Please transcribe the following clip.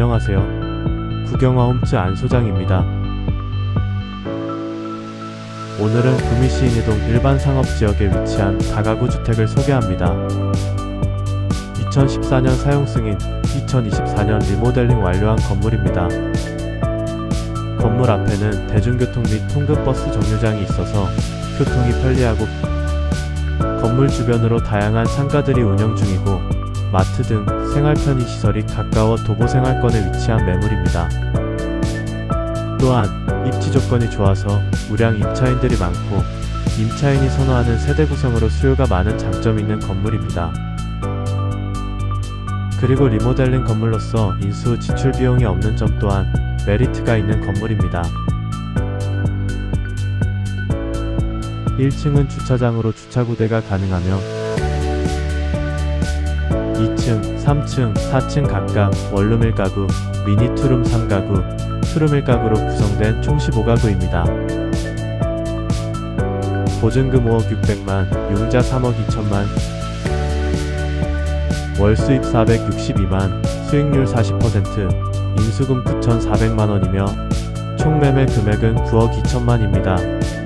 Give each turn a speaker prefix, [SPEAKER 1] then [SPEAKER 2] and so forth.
[SPEAKER 1] 안녕하세요. 구경화 홈츠 안소장입니다. 오늘은 구미시 인이동 일반 상업지역에 위치한 다가구 주택을 소개합니다. 2014년 사용 승인, 2024년 리모델링 완료한 건물입니다. 건물 앞에는 대중교통 및 통근버스 정류장이 있어서 교통이 편리하고 건물 주변으로 다양한 상가들이 운영 중이고 마트 등 생활 편의 시설이 가까워 도보 생활권에 위치한 매물입니다. 또한 입지 조건이 좋아서 우량 임차인들이 많고 임차인이 선호하는 세대 구성으로 수요가 많은 장점이 있는 건물입니다. 그리고 리모델링 건물로서 인수 지출 비용이 없는 점 또한 메리트가 있는 건물입니다. 1층은 주차장으로 주차구대가 가능하며 3층, 4층 각각 원룸 1가구, 미니 투룸 3가구, 투룸 1가구로 구성된 총 15가구입니다. 보증금 5억 600만, 융자 3억 2천만, 월 수입 462만, 수익률 40%, 인수금 9,400만원이며 총 매매 금액은 9억 2천만입니다.